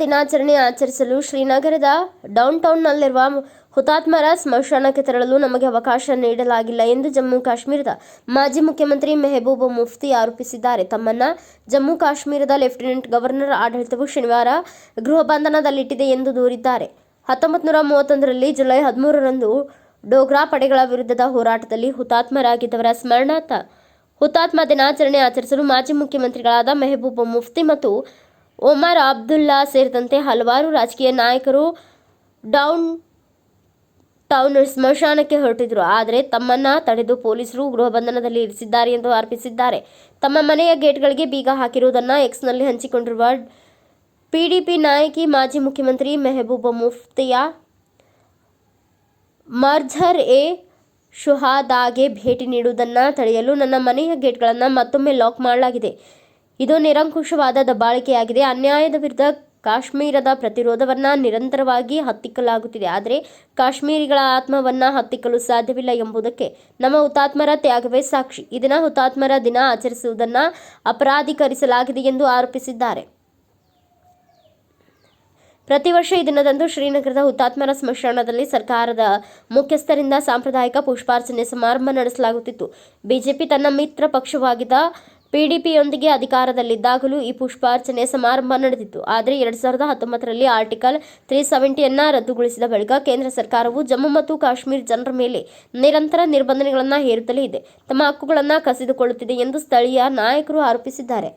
ದಿನಾಚರಣೆ ಆಚರಿಸಲು ಶ್ರೀನಗರದ ಡೌನ್ಟೌನ್ನಲ್ಲಿರುವ ಹುತಾತ್ಮರ ಸ್ಮಶಾನಕ್ಕೆ ತೆರಳಲು ನಮಗೆ ಅವಕಾಶ ನೀಡಲಾಗಿಲ್ಲ ಎಂದು ಜಮ್ಮು ಕಾಶ್ಮೀರದ ಮಾಜಿ ಮುಖ್ಯಮಂತ್ರಿ ಮೆಹಬೂಬ್ ಮುಫ್ತಿ ಆರೋಪಿಸಿದ್ದಾರೆ. ತಮ್ಮನ್ನ ಜಮ್ಮು ಕಾಶ್ಮೀರದ ಲೆಫ್ಟಿನೆಂಟ್ ಗವರ್ನರ್ ಆಡಳಿತವು ಶನಿವಾರ ಗೃಹ ಬಂಧನದಲ್ಲಿಟ್ಟಿದೆ ಎಂದು ದೂರಿದ್ದಾರೆ. ಹತ್ತೊಂಬತ್ತು ನೂರ ಮೂವತ್ತೊಂದರಲ್ಲಿ ಜುಲೈ ಹದಿಮೂರರಂದು ಡೋಗ್ರಾ ಪಡೆಗಳ ವಿರುದ್ಧದ ಹೋರಾಟದಲ್ಲಿ ಹುತಾತ್ಮರಾಗಿದ್ದವರ ಸ್ಮರಣಾರ್ಥ ಹುತಾತ್ಮ ದಿನಾಚರಣೆ ಆಚರಿಸಲು ಮಾಜಿ ಮುಖ್ಯಮಂತ್ರಿಗಳಾದ ಮೆಹಬೂಬ್ ಮುಫ್ತಿ ಮತ್ತು ಒಮರ್ ಅಬ್ದುಲ್ಲಾ ಸೇರಿದಂತೆ ಹಲವಾರು ರಾಜಕೀಯ ನಾಯಕರು ಡೌನ್ ಟೌನ್ ಸ್ಮಶಾನಕ್ಕೆ ಹೊರಟಿದ್ರು. ಆದರೆ ತಮ್ಮನ್ನ ತಡೆದು ಪೊಲೀಸರು ಗೃಹ ಬಂಧನದಲ್ಲಿ ಇರಿಸಿದ್ದಾರೆ ಎಂದು ಆರೋಪಿಸಿದ್ದಾರೆ. ತಮ್ಮ ಮನೆಯ ಗೇಟ್ಗಳಿಗೆ ಬೀಗ ಹಾಕಿರುವುದನ್ನು ಎಕ್ಸ್ನಲ್ಲಿ ಹಂಚಿಕೊಂಡಿರುವ ಪಿಡಿಪಿ ನಾಯಕಿ ಮಾಜಿ ಮುಖ್ಯಮಂತ್ರಿ ಮೆಹಬೂಬ ಮುಫ್ತಿಯ ಮರ್ಝರ್ ಎ ಶುಹಾದಾಗೆ ಭೇಟಿ ನೀಡುವುದನ್ನು ತಡೆಯಲು ನನ್ನ ಮನೆಯ ಗೇಟ್ಗಳನ್ನು ಮತ್ತೊಮ್ಮೆ ಲಾಕ್ ಮಾಡಲಾಗಿದೆ. ಇದು ನಿರಂಕುಶವಾದ ದಬ್ಬಾಳಿಕೆಯಾಗಿದೆ. ಅನ್ಯಾಯದ ವಿರುದ್ಧ ಕಾಶ್ಮೀರದ ಪ್ರತಿರೋಧವನ್ನ ನಿರಂತರವಾಗಿ ಹತ್ತಿಕ್ಕಲಾಗುತ್ತಿದೆ. ಆದರೆ ಕಾಶ್ಮೀರಿಗಳ ಆತ್ಮವನ್ನ ಹತ್ತಿಕ್ಕಲು ಸಾಧ್ಯವಿಲ್ಲ ಎಂಬುದಕ್ಕೆ ನಮ್ಮ ಹುತಾತ್ಮರ ತ್ಯಾಗವೇ ಸಾಕ್ಷಿ. ಇದನ್ನು ದಿನ ಹುತಾತ್ಮರ ದಿನ ಆಚರಿಸುವುದನ್ನ ಅಪರಾಧೀಕರಿಸಲಾಗಿದೆ ಎಂದು ಆರೋಪಿಸಿದ್ದಾರೆ. ಪ್ರತಿ ವರ್ಷ ಈ ದಿನದಂದು ಶ್ರೀನಗರದ ಹುತಾತ್ಮರ ಸ್ಮಶಾನದಲ್ಲಿ ಸರ್ಕಾರದ ಮುಖ್ಯಸ್ಥರಿಂದ ಸಾಂಪ್ರದಾಯಿಕ ಪುಷ್ಪಾರ್ಚನೆ ಸಮಾರಂಭ ನಡೆಸಲಾಗುತ್ತಿತ್ತು. ಬಿಜೆಪಿ ತನ್ನ ಮಿತ್ರ ಪಕ್ಷವಾಗಿದ್ದ ಪಿಡಿಪಿಯೊಂದಿಗೆ ಅಧಿಕಾರದಲ್ಲಿದ್ದಾಗಲೂ ಈ ಪುಷ್ಪಾರ್ಚನೆ ಸಮಾರಂಭ ನಡೆದಿತ್ತು. ಆದರೆ ಎರಡು ಸಾವಿರದ ಹತ್ತೊಂಬತ್ತರಲ್ಲಿ ಆರ್ಟಿಕಲ್ ತ್ರೀ ಸೆವೆಂಟಿಯನ್ನ ರದ್ದುಗೊಳಿಸಿದ ಬಳಿಕ ಕೇಂದ್ರ ಸರ್ಕಾರವು ಜಮ್ಮು ಮತ್ತು ಕಾಶ್ಮೀರ ಜನರ ಮೇಲೆ ನಿರಂತರ ನಿರ್ಬಂಧನೆಗಳನ್ನು ಹೇರುತ್ತಲೇ ಇದೆ. ತಮ್ಮ ಹಕ್ಕುಗಳನ್ನು ಕಸಿದುಕೊಳ್ಳುತ್ತಿದೆ ಎಂದು ಸ್ಥಳೀಯ ನಾಯಕರು ಆರೋಪಿಸಿದ್ದಾರೆ.